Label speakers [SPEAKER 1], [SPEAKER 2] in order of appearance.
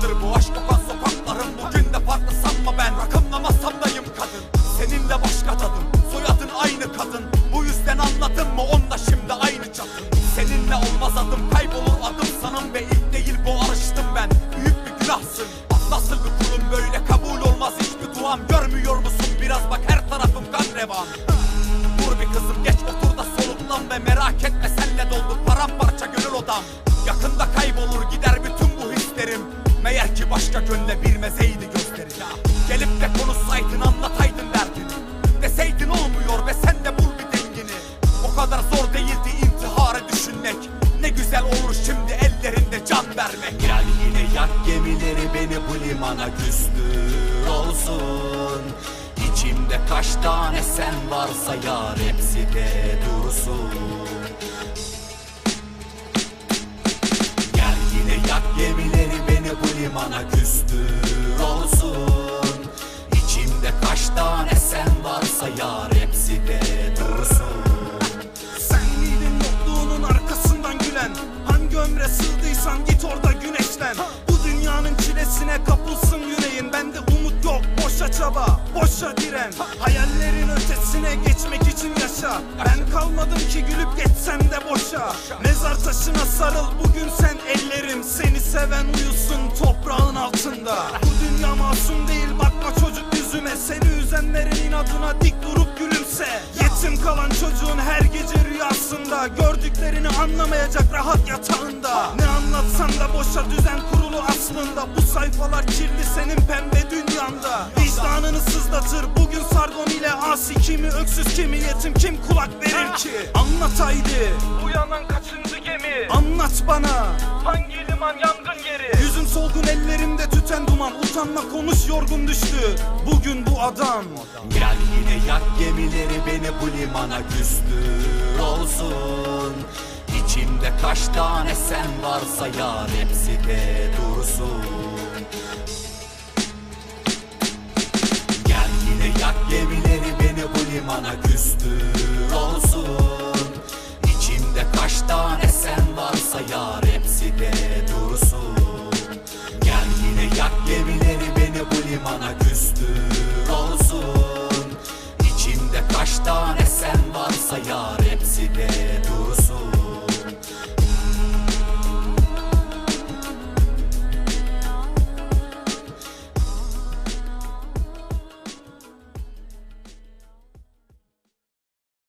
[SPEAKER 1] başkadır bu aşk kokan sokaklarım. Bugün de farklı sanma ben rakımlamasam dayım kadın. Seninle başka tadım soyadın aynı kadın. Bu yüzden anladın mı onunla şimdi aynı çatın. Seninle olmaz adım kaybolur adım sanım Ve ilk değil bu arıştım ben. Büyük bir günahsın. Nasıl bir kulum böyle kabul olmaz hiçbir duam. Görmüyor musun? Biraz bak her tarafım kan revan. Dur bir kızım geç otur da soluklan ve merak etme senle doldu. Paramparça gönül odam. Yakında kaybolur gider bütün bu hislerim Meğer ki başka gönle bir mezeydi gösterin Gelip de konuşsaydın anlataydın derdini. Deseydin olmuyor ve sen de bul bir dengini. O kadar zor değildi intiharı düşünmek. Ne güzel olur şimdi ellerinde can vermek. Gel yine yak gemileri beni bu limana küstür olsun. İçimde kaç tane sen varsa yar hepsi de dursun limana küstür olsun. İçimde kaç tane sen varsa yar hepsi de dursun.
[SPEAKER 2] Sen miydin yokluğunun arkasından gülen? Hangi ömre sığdıysan git orada güneşlen. Bu dünyanın çilesine kapılsın yüreğin. Bende umut yok boşa çaba boşa diren. Hayallerin ötesine geçmek için yaşa. Ben kalmadım ki gülüp geçsem de boşa. Mezar taşına sarıl bugün sen ellerim. Seni seven uyusun altında Bu dünya masum değil bakma çocuk yüzüme. Seni üzenlerin inadına dik durup gülümse. Yetim kalan çocuğun her gece rüyasında. Gördüklerini anlamayacak rahat yatağında. Ne anlatsan da boşa düzen kurulu aslında. Bu sayfalar kirli senin pembe dünyanda. Vicdanını sızlatır bugün sardon ile asi. Kimi öksüz kimi yetim kim kulak verir ki? Anlat haydi.
[SPEAKER 3] Uyanan kaçıncı gemi?
[SPEAKER 2] anlat bana.
[SPEAKER 3] Hangi liman yangın yeri?
[SPEAKER 2] Tüten Utanma konuş yorgun düştü. Bugün bu adam.
[SPEAKER 1] Gel yine yak gemileri beni bu limana küstür olsun İçimde kaç tane sen varsa yar hepsi de dursun. Gel yine yak gemileri beni bu limana küstür olsun küstür olsun. İçimde kaç tane sen varsa yar hepsi de